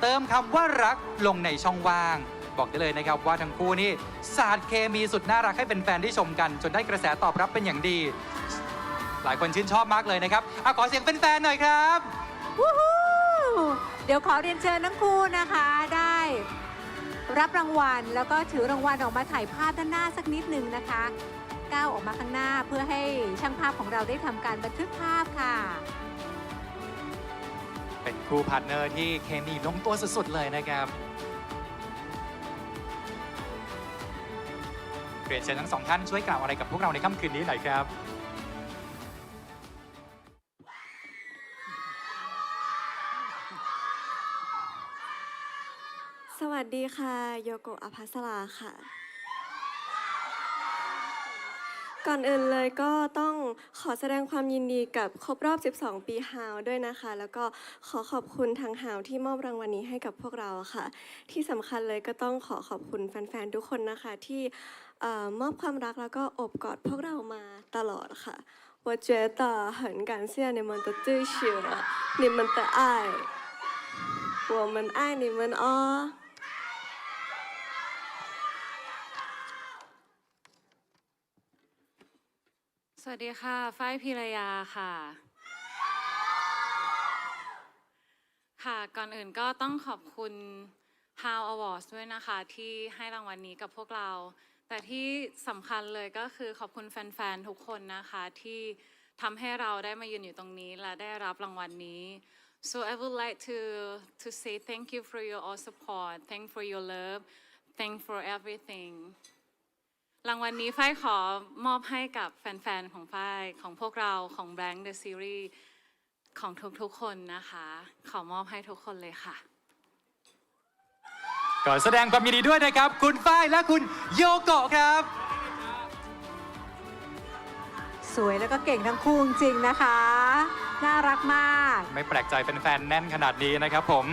เติมคำว่ารักลงในช่องว่าง บอกได้เลยนะครับว่าทั้งคู่นี่ศาสตร์เคมีสุดน่ารักให้เป็นแฟนที่ชมกัน จนได้กระแสตอบรับเป็นอย่างดี หลายคนชื่นชอบมากเลยนะครับอะขอเสียงแฟนๆหน่อยครับ วู้ฮู้เดี๋ยวขอเรียนเชิญทั้งคู่นะคะ ได้ รับรางวัลแล้วก็ถือรางวัลออกมาถ่ายภาพด้านหน้าสักนิดหนึ่งนะคะ ก้าวออกมาข้างหน้าเพื่อให้ช่างภาพของเราได้ทำการบันทึกภาพค่ะ เป็นคู่พาร์ทเนอร์ที่เคมีลงตัวสุดๆเลยนะครับเรียนเชิญทั้งสองท่านช่วยกล่าวอะไรกับพวกเราในค่ำคืนนี้หน่อยครับ สวัสดีค่ะ โยโกะอภัสราค่ะ ก่อนอื่นเลยก็ต้องขอแสดงความยินดีกับครบรอบ 12 ปีฮาวด้วยนะคะ แล้วก็ขอขอบคุณทางฮาวที่มอบรางวัลนี้ให้กับพวกเราค่ะ ที่สำคัญเลยก็ต้องขอขอบคุณแฟนๆ ทุกคนนะคะ ที่เอ่อมอบความรักแล้วก็อบกอดพวกเรามาตลอดค่ะ我觉得很感谢你们的支持你们的爱我们爱你们哦 สวัสดีค่ะ ฝ้ายพิรยาค่ะ ค่ะ ก่อนอื่นก็ต้องขอบคุณ How Awards ด้วยนะคะ ที่ให้รางวัลนี้กับพวกเรา แต่ที่สำคัญเลยก็คือขอบคุณแฟนๆ ทุกคนนะคะ ที่ทำให้เราได้มายืนอยู่ตรงนี้ และได้รับรางวัลนี้ so I would like to to say thank you for your all support thank for your love thank for everything รางวัลนี้ฝ้ายขอมอบให้กับแฟนๆ ของฝ้ายของพวกเราของ Blank the Series ของทุกๆ คนนะคะ ขอมอบให้ทุกคนเลยค่ะก็แสดงความยินดีด้วยนะครับ คุณฝ้ายและคุณโยโกะครับ สวยแล้วก็เก่งทั้งคู่จริงๆนะคะ น่ารักมาก ไม่แปลกใจเป็นแฟนแน่นขนาดนี้นะครับผม